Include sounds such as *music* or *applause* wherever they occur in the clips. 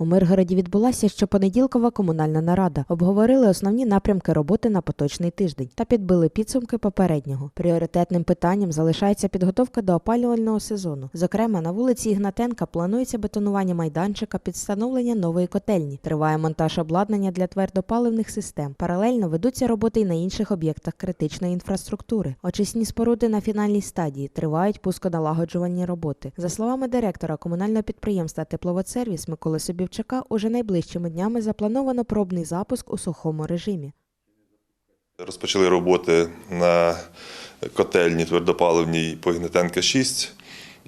У Миргороді відбулася щопонеділкова комунальна нарада. Обговорили основні напрямки роботи на поточний тиждень та підбили підсумки попереднього. Пріоритетним питанням залишається підготовка до опалювального сезону. Зокрема, на вулиці Ігнатенка планується бетонування майданчика під встановлення нової котельні. Триває монтаж обладнання для твердопаливних систем. Паралельно ведуться роботи й на інших об'єктах критичної інфраструктури. Очисні споруди на фінальній стадії тривають пусконалагоджувальні роботи. За словами директора комунального підприємства Тепловодсервіс Миколи Собівчака, уже найближчими днями заплановано пробний запуск у сухому режимі. Розпочали роботи на котельні твердопаливній по Гнетенка 6.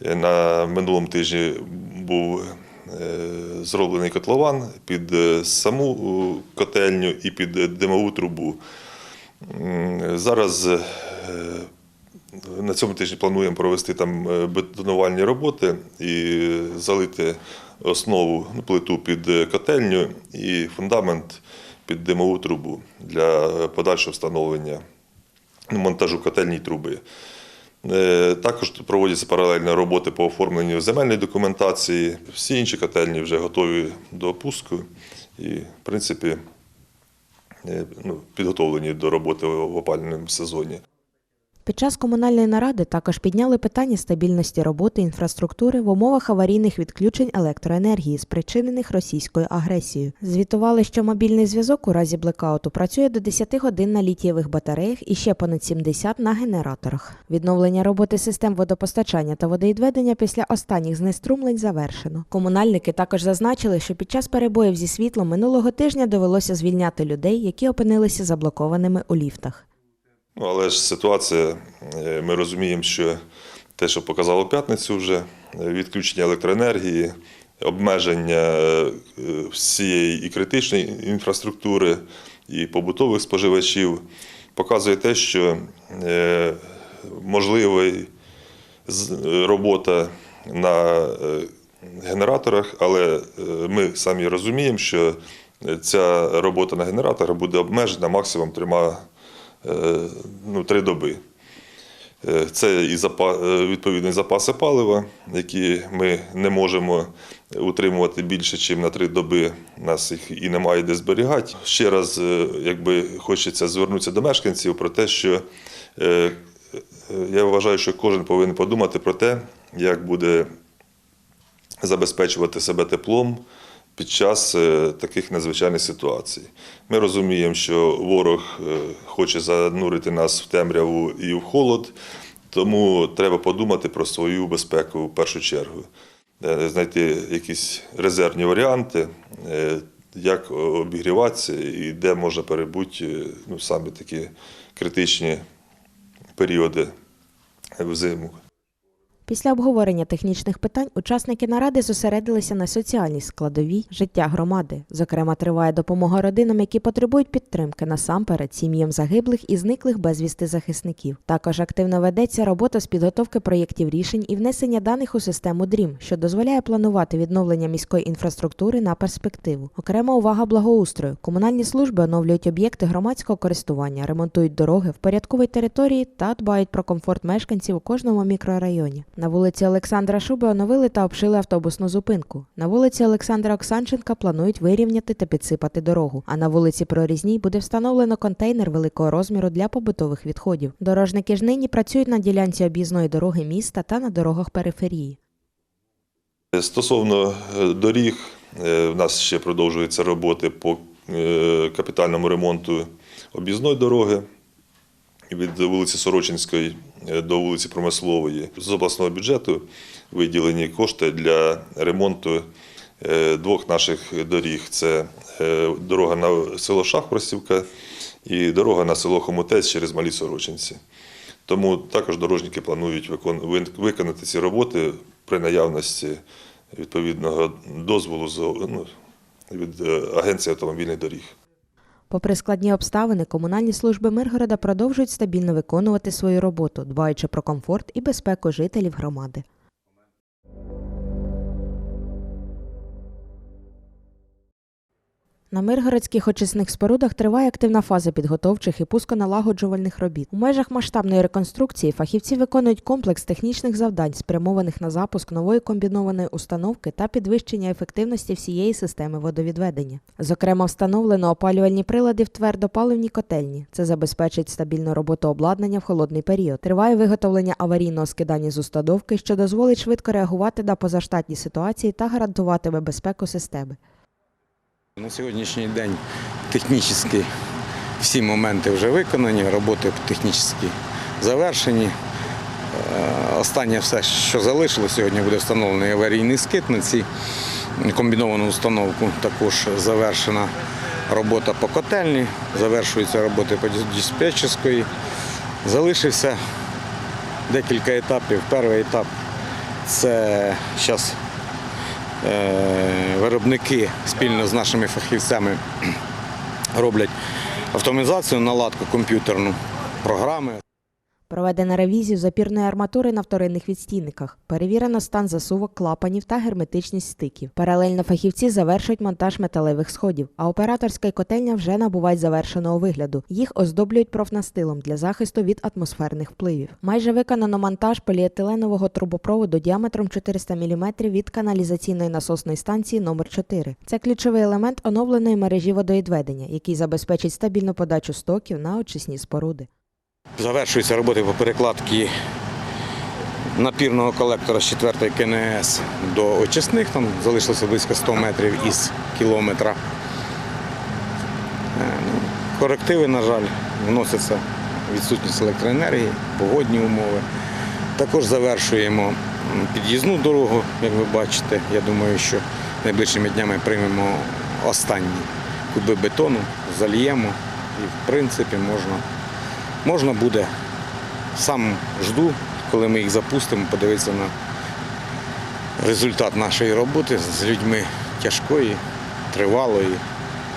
На минулому тижні був е, зроблений котлован під е, саму е, котельню і під димову трубу. Зараз на цьому тижні плануємо провести там бетонувальні роботи і залити основу ну, плиту під е, котельню і фундамент під димову трубу для подальшого встановлення ну, монтажу котельні труби. Е, Також проводяться паралельно роботи по оформленню земельної документації. Всі інші котельні вже готові до опуску і, в принципі, е, ну, підготовлені до роботи в опалювальному сезоні. Під час комунальної наради також підняли питання стабільності роботи інфраструктури в умовах аварійних відключень електроенергії, спричинених російською агресією. Звітували, що мобільний зв'язок у разі блекауту працює до 10 годин на літієвих батареях і ще понад 70 на генераторах. Відновлення роботи систем водопостачання та водовідведення після останніх знеструмлень завершено. Комунальники також зазначили, що під час перебоїв зі світлом минулого тижня довелося звільняти людей, які опинилися заблокованими у ліфтах. Ну, але ж ситуація, е, ми розуміємо, що те, що показало п'ятницю вже, е, відключення електроенергії, обмеження е, всієї і критичної інфраструктури, і побутових споживачів, показує те, що можлива робота на генераторах, але ми самі розуміємо, що ця робота на генераторах буде обмежена максимум трьома ну, три доби. Е, Це і е, відповідні запаси палива, які ми не можемо утримувати більше, ніж на три доби. Нас їх і немає де зберігати. Ще раз, е, якби хочеться звернутися до мешканців про те, що е, е, я вважаю, що кожен повинен подумати про те, як буде забезпечувати себе теплом під час е, таких надзвичайних ситуацій. Ми розуміємо, що ворог е, хоче занурити нас в темряву і в холод, тому треба подумати про свою безпеку в першу чергу, Е, знайти якісь резервні варіанти, як обігріватися і де можна перебути ну, саме такі критичні періоди взиму. Після обговорення технічних питань учасники наради зосередилися на соціальній складовій життя громади. Зокрема, триває допомога родинам, які потребують підтримки насамперед сім'ям загиблих і зниклих безвісти захисників. Також активно ведеться робота з підготовки проєктів рішень і внесення даних у систему DREAM, що дозволяє планувати відновлення міської інфраструктури на перспективу. Окрема увага благоустрою. Комунальні служби оновлюють об'єкти громадського користування, ремонтують дороги, впорядковують території та дбають про комфорт мешканців у кожному мікрорайоні. На вулиці Олександра Шуби оновили та обшили автобусну зупинку. На вулиці Олександра Оксанченка планують вирівняти та підсипати дорогу. А на вулиці Прорізній буде встановлено контейнер великого розміру для побутових відходів. Дорожники ж нині працюють на ділянці об'їзної дороги міста та на дорогах периферії. Стосовно е, доріг, е, в нас ще продовжуються роботи по е, капітальному ремонту об'їзної дороги від вулиці Сорочинської е, до вулиці Промислової. З обласного бюджету виділені кошти для ремонту е, двох наших доріг. Це е, дорога на село Шахворостівка і дорога на село Хомутець через Малі Сорочинці. Тому також дорожники планують виконати ці роботи при наявності відповідного дозволу ну, від Агенції автомобільних доріг. Попри складні обставини, комунальні служби Миргорода продовжують стабільно виконувати свою роботу, дбаючи про комфорт і безпеку жителів громади. На миргородських очисних спорудах триває активна фаза підготовчих і пусконалагоджувальних робіт. У межах масштабної реконструкції фахівці виконують комплекс технічних завдань, спрямованих на запуск нової комбінованої установки та підвищення ефективності всієї системи водовідведення. Зокрема, встановлено опалювальні прилади в твердопаливній котельні. Це забезпечить стабільну роботу обладнання в холодний період. Триває виготовлення аварійного скидання з установки, що дозволить швидко реагувати на позаштатні ситуації та гарантуватиме безпеку системи. На сьогоднішній день технічно всі моменти вже виконані, роботи технічно завершені. Е, Останнє все, що залишилось, сьогодні буде встановлений аварійний скид на ці комбіновану установку. Також завершена робота по котельні, завершуються роботи по диспетчерської. Залишився декілька етапів. Перший етап це зараз виробники спільно з нашими фахівцями роблять автоматизацію, наладку комп'ютерну програми. Проведено ревізію запірної арматури на вторинних відстійниках. Перевірено стан засувок клапанів та герметичність стиків. Паралельно фахівці завершують монтаж металевих сходів, а операторська й котельня вже набувають завершеного вигляду. Їх оздоблюють профнастилом для захисту від атмосферних впливів. Майже виконано монтаж поліетиленового трубопроводу діаметром 400 мм від каналізаційної насосної станції номер 4 Це ключовий елемент оновленої мережі водовідведення, який забезпечить стабільну подачу стоків на очисні споруди. Завершуються роботи по перекладці напірного колектора з 4 КНС до очисних. Там залишилося близько 100 метрів із кілометра. Е, ну, Корективи, на жаль, вносяться відсутність електроенергії, погодні умови. Також завершуємо під'їзну дорогу, як ви бачите. Я думаю, що найближчими днями приймемо останні куби бетону, зальємо і в принципі можна, можна буде. Сам жду, коли ми їх запустимо, подивитися на результат нашої роботи з людьми тяжкої, тривалої.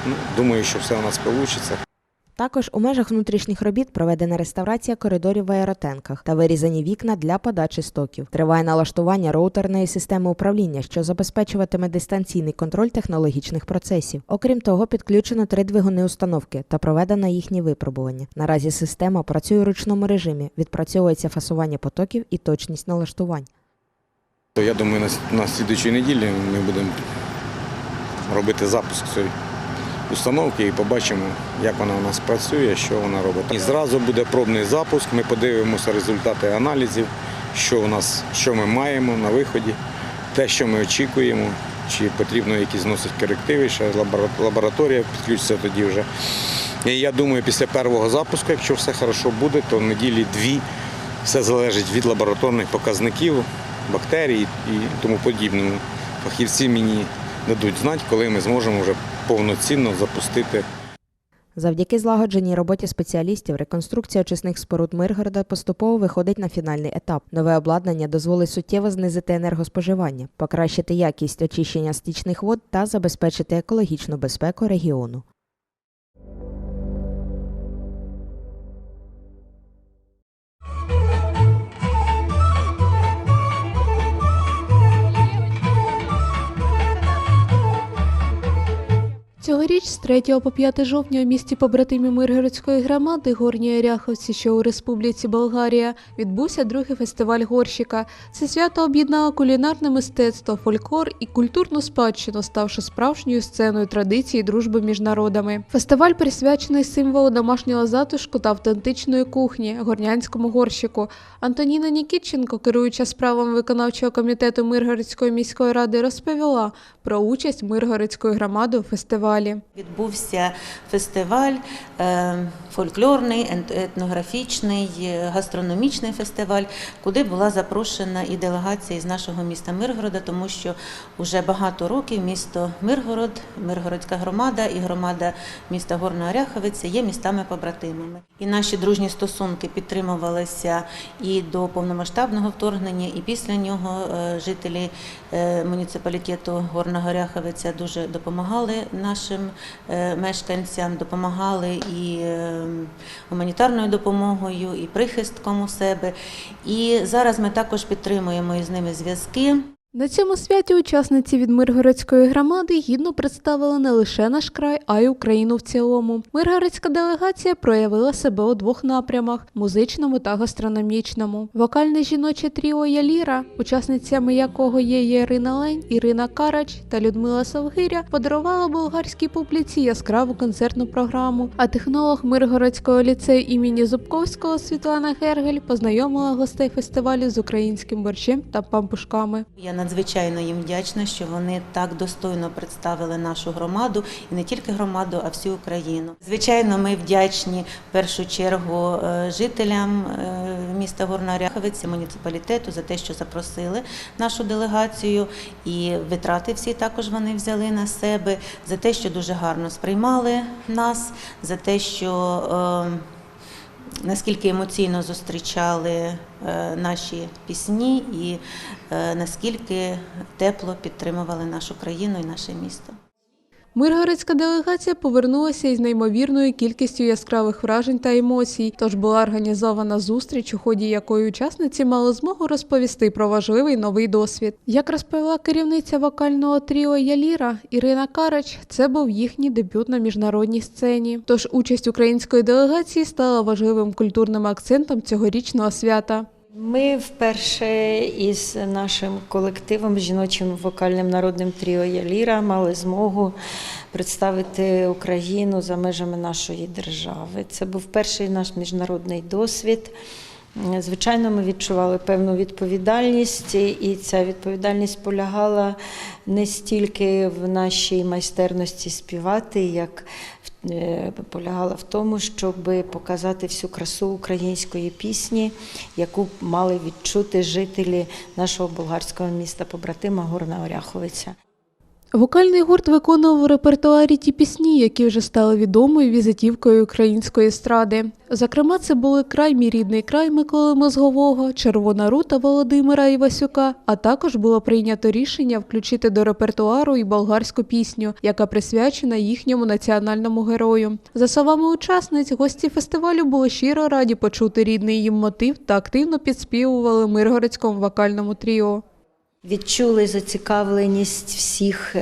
Ну, думаю, що все у нас вийде. Також у межах внутрішніх робіт проведена реставрація коридорів в аеротенках та вирізані вікна для подачі стоків. Триває налаштування роутерної системи управління, що забезпечуватиме дистанційний контроль технологічних процесів. Окрім того, підключено три двигуни установки та проведено їхні випробування. Наразі система працює у ручному режимі, відпрацьовується фасування потоків і точність налаштувань. Я думаю, на, слідчій неділі ми будемо робити запуск установки і побачимо, як вона у нас працює, що вона робить. І зразу буде пробний запуск. Ми подивимося результати аналізів, що у нас, що ми маємо на виході, те, що ми очікуємо, чи потрібно якісь зносити корективи, ще лабораторія підключиться тоді вже. І я думаю, після першого запуску, якщо все хорошо буде, то неділі дві все залежить від лабораторних показників, бактерій і тому подібному. Фахівці мені дадуть знати, коли ми зможемо вже повноцінно запустити Завдяки злагодженій роботі спеціалістів, реконструкція очисних споруд Миргорода поступово виходить на фінальний етап. Нове обладнання дозволить суттєво знизити енергоспоживання, покращити якість очищення стічних вод та забезпечити екологічну безпеку регіону. Цьогоріч з 3 по 5 жовтня у місті побратимі Миргородської громади Горній Оряховці, що у Республіці Болгарія, відбувся другий фестиваль горщика. Це свято об'єднало кулінарне мистецтво, фольклор і культурну спадщину, ставши справжньою сценою традиції дружби між народами. Фестиваль присвячений символу домашнього затишку та автентичної кухні горнянському горщику. Антоніна Нікітченко, керуюча справами виконавчого комітету Миргородської міської ради, розповіла про участь Миргородської громади у фестивалі. Відбувся фестиваль е, фольклорний, етнографічний, е, гастрономічний фестиваль, куди була запрошена і делегація із нашого міста Миргорода, тому що вже багато років місто Миргород, Миргородська громада і громада міста Горна Оряховиця є містами-побратимами. І наші дружні стосунки підтримувалися і до повномасштабного вторгнення, і після нього Е, жителі муніципалітету Горна Оряховиця дуже допомагали нашим е, мешканцям, допомагали і е, гуманітарною допомогою, і прихистком у себе. І зараз ми також підтримуємо із ними зв'язки. На цьому святі учасниці від Миргородської громади гідно представили не лише наш край, а й Україну в цілому. Миргородська делегація проявила себе у двох напрямах музичному та гастрономічному. Вокальне жіноче тріо Яліра, учасницями якого є Ірина Лень, Ірина Карач та Людмила Савгиря, подарувала болгарській публіці яскраву концертну програму. А технолог Миргородського ліцею імені Зубковського Світлана Гергель познайомила гостей фестивалю з українським борщем та пампушками. Надзвичайно їм вдячна, що вони так достойно представили нашу громаду і не тільки громаду, а всю Україну. Звичайно, ми вдячні в першу чергу е, жителям е, міста Горна Оряховець, муніципалітету за те, що запросили нашу делегацію, і витрати всі також вони взяли на себе за те, що дуже гарно сприймали нас, за те, що. Наскільки емоційно зустрічали е, наші пісні і е, наскільки тепло підтримували нашу країну і наше місто. Миргородська делегація повернулася із неймовірною кількістю яскравих вражень та емоцій. Тож була організована зустріч, у ході якої учасниці мали змогу розповісти про важливий новий досвід. Як розповіла керівниця вокального тріо Яліра Ірина Карач, це був їхній дебют на міжнародній сцені. Тож участь української делегації стала важливим культурним акцентом цьогорічного свята. Ми вперше із нашим колективом жіночим вокальним народним тріо Яліра мали змогу представити Україну за межами нашої держави. Це був перший наш міжнародний досвід. Звичайно, ми відчували певну відповідальність, і ця відповідальність полягала не стільки в нашій майстерності співати, як полягала в тому, щоб показати всю красу української пісні, яку мали відчути жителі нашого болгарського міста побратима Горна Оряховиця. Вокальний гурт виконував у репертуарі ті пісні, які вже стали відомою візитівкою української естради. Зокрема, це були край мій рідний край Миколи Мозгового, Червона рута Володимира Івасюка. А також було прийнято рішення включити до репертуару і болгарську пісню, яка присвячена їхньому національному герою. За словами учасниць, гості фестивалю були щиро раді почути рідний їм мотив та активно підспівували миргородському вокальному тріо. Відчули зацікавленість всіх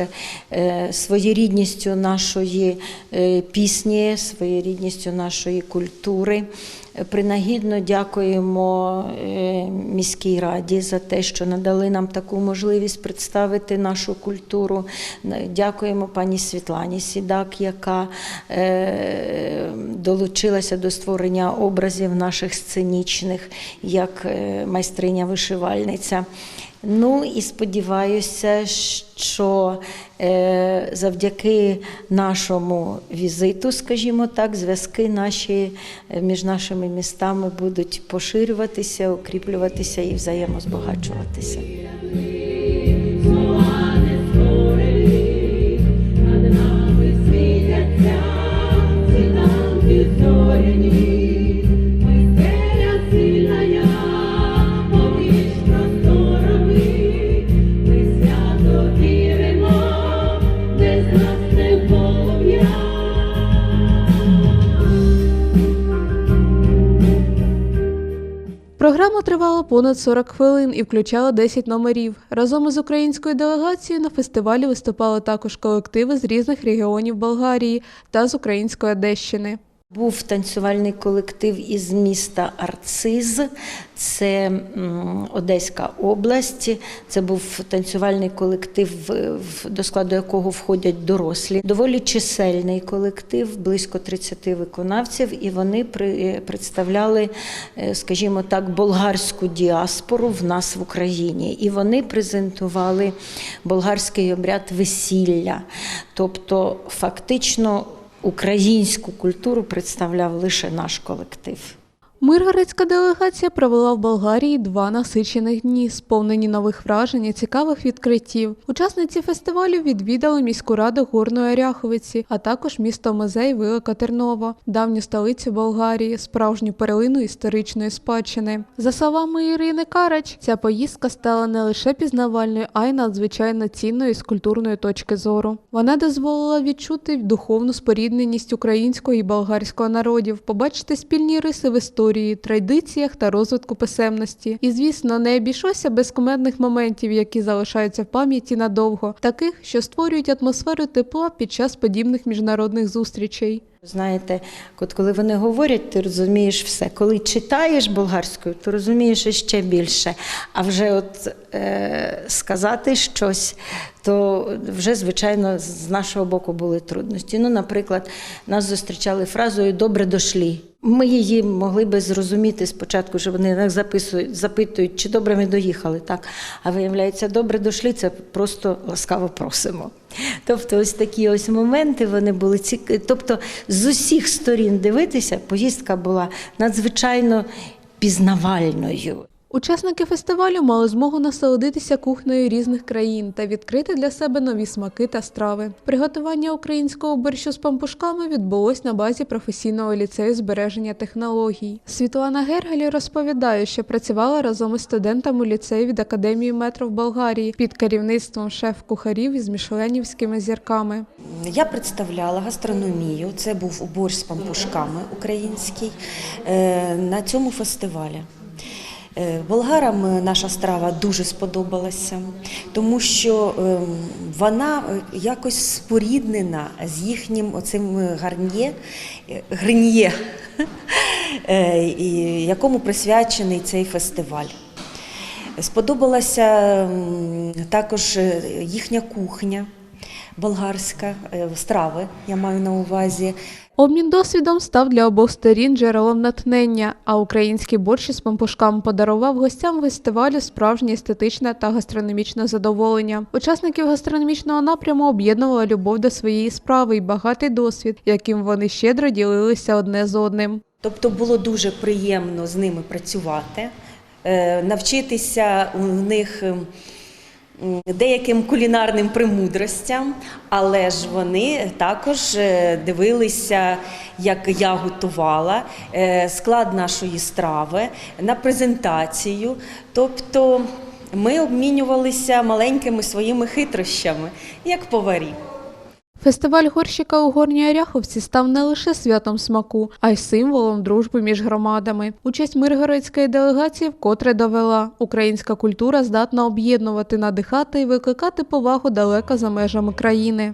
е, своєрідністю нашої е, пісні, своєрідністю нашої культури. Принагідно дякуємо е, міській раді за те, що надали нам таку можливість представити нашу культуру. Дякуємо пані Світлані Сідак, яка е, долучилася до створення образів наших сценічних як е, майстриня-вишивальниця. Ну і сподіваюся, що е, завдяки нашому візиту, скажімо так, зв'язки наші е, між нашими містами будуть поширюватися, укріплюватися і взаємозбагачуватися. Тривала понад 40 хвилин і включала 10 номерів. Разом із українською делегацією на фестивалі виступали також колективи з різних регіонів Болгарії та з української Одещини. Був танцювальний колектив із міста Арциз, це Одеська область. Це був танцювальний колектив, до складу якого входять дорослі. Доволі чисельний колектив, близько 30 виконавців, і вони при- представляли, е, скажімо так, болгарську діаспору в нас в Україні. І вони презентували болгарський обряд весілля. Тобто, фактично, українську культуру представляв лише наш колектив. Миргородська делегація провела в Болгарії два насичених дні, сповнені нових вражень і цікавих відкриттів. Учасниці фестивалю відвідали міську раду Горної Оряховиці, а також місто музей Велика Тернова, давню столицю Болгарії, справжню перлину історичної спадщини. За словами Ірини Карач, ця поїздка стала не лише пізнавальною, а й надзвичайно цінною з культурної точки зору. Вона дозволила відчути духовну спорідненість українського і болгарського народів, побачити спільні риси в історії, традиціях та розвитку писемності. І, звісно, не обійшлося без кумедних моментів, які залишаються в пам'яті надовго, таких, що створюють атмосферу тепла під час подібних міжнародних зустрічей. Знаєте, от коли вони говорять, ти розумієш все. Коли читаєш болгарською, то розумієш ще більше. А вже от е, сказати щось, то вже, звичайно, з нашого боку були трудності. Ну, наприклад, нас зустрічали фразою Добре дошлі. Ми її могли би зрозуміти спочатку, що вони записують, запитують, чи добре ми доїхали, так. А виявляється, добре дошлі це просто ласкаво просимо. Тобто, ось такі ось моменти вони були цікаві. Тобто, з усіх сторін дивитися, поїздка була надзвичайно пізнавальною. Учасники фестивалю мали змогу насолодитися кухнею різних країн та відкрити для себе нові смаки та страви. Приготування українського борщу з пампушками відбулось на базі професійного ліцею збереження технологій. Світлана Гергелі розповідає, що працювала разом із студентами ліцею від академії метро в Болгарії під керівництвом шеф-кухарів із мішленівськими зірками. Я представляла гастрономію. Це був борщ з пампушками український е, на цьому фестивалі. Е, Болгарам наша страва дуже сподобалася, тому що ем, вона е, якось споріднена з їхнім оцим гарнє, е, гринє, *laughs* е, і якому присвячений цей фестиваль. Сподобалася також е, їхня кухня болгарська, е, страви, я маю на увазі. Обмін досвідом став для обох сторін джерелом натхнення, а український борщ із пампушками подарував гостям фестивалю справжнє естетичне та гастрономічне задоволення. Учасників гастрономічного напряму об'єднувала любов до своєї справи і багатий досвід, яким вони щедро ділилися одне з одним. Тобто було дуже приємно з ними працювати, е, навчитися у них ем, деяким кулінарним примудростям, але ж вони також е, дивилися, як я готувала, е, склад нашої страви на презентацію. Тобто ми обмінювалися маленькими своїми хитрощами, як поварі. Фестиваль горщика у Горній Оряховці став не лише святом смаку, а й символом дружби між громадами. Участь миргородської делегації вкотре довела. Українська культура здатна об'єднувати, надихати і викликати повагу далеко за межами країни.